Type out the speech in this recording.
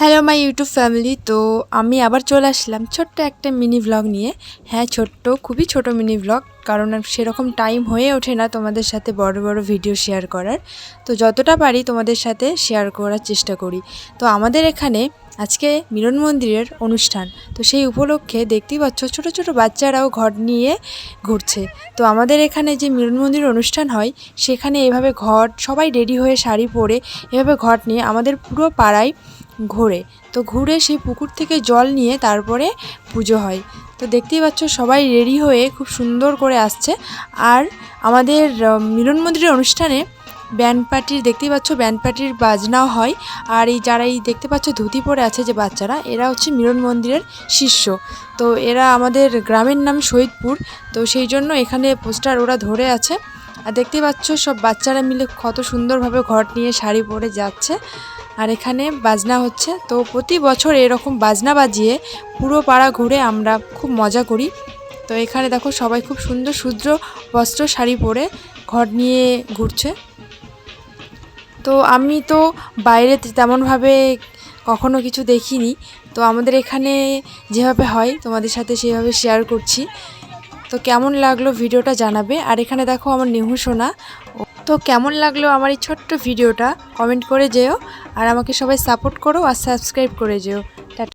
Hello my YouTube family তো আমি আবার চলে আসলাম ছোট্ট একটা মিনি ব্লগ নিয়ে। হ্যাঁ ছোট্ট, খুবই ছোট মিনি ব্লগ কারণ সেরকম টাইম হয়ে ওঠে না তোমাদের সাথে বড় বড় ভিডিও শেয়ার করার। তো যতটা পারি তোমাদের সাথে শেয়ার করার চেষ্টা করি। তো আমাদের এখানে আজকে মিলন মন্দিরের অনুষ্ঠান। তো সেই উপলক্ষে দেখতেই পাচ্ছ ছোট ছোট বাচ্চারাও ঘর নিয়ে ঘুরছে। তো আমাদের এখানে যে মিলন মন্দির অনুষ্ঠান হয়, সেখানে এভাবে ঘর, সবাই রেডি হয়ে শাড়ি পরে এভাবে ঘট নিয়ে আমাদের পুরো পাড়ায় ঘোরে। তো ঘুরে সেই পুকুর থেকে জল নিয়ে তারপরে পুজো হয়। তো দেখতেই পাচ্ছ সবাই রেডি হয়ে খুব সুন্দর করে আসছে। আর আমাদের মিলন মন্দিরের অনুষ্ঠানে ব্যান্ড পার্টির, দেখতেই পাচ্ছ ব্যান্ড পার্টির বাজনাও হয়। আর এই যারা এই দেখতে পাচ্ছ ধুতি পরে আছে যে বাচ্চারা, এরা হচ্ছে মিলন মন্দিরের শিষ্য। তো এরা আমাদের গ্রামের নাম শহীদপুর তো সেই জন্য এখানে পোস্টার ওরা ধরে আছে। আর দেখতেই পাচ্ছ সব বাচ্চারা মিলে কত সুন্দরভাবে ঘর নিয়ে শাড়ি পরে যাচ্ছে। আর এখানে বাজনা হচ্ছে। তো প্রতি বছর এরকম বাজনা বাজিয়ে পুরো পাড়া ঘুরে আমরা খুব মজা করি। তো এখানে দেখো সবাই খুব সুন্দর শুদ্র বস্ত্র, শাড়ি পরে ঘর নিয়ে ঘুরছে। তো আমি তো বাইরে তেমনভাবে কখনো কিছু দেখিনি। তো আমাদের এখানে যেভাবে হয়, তোমাদের সাথে সেভাবে শেয়ার করছি। তো কেমন লাগল ভিডিওটা জানাবে। আর এখানে দেখো আমার নেহু সোনা। তো কেমন লাগল আমার এই ছোট্ট ভিডিওটা? কমেন্ট করে যেও। আর আমাকে সবাই সাপোর্ট করো আর সাবস্ক্রাইব করে যেও।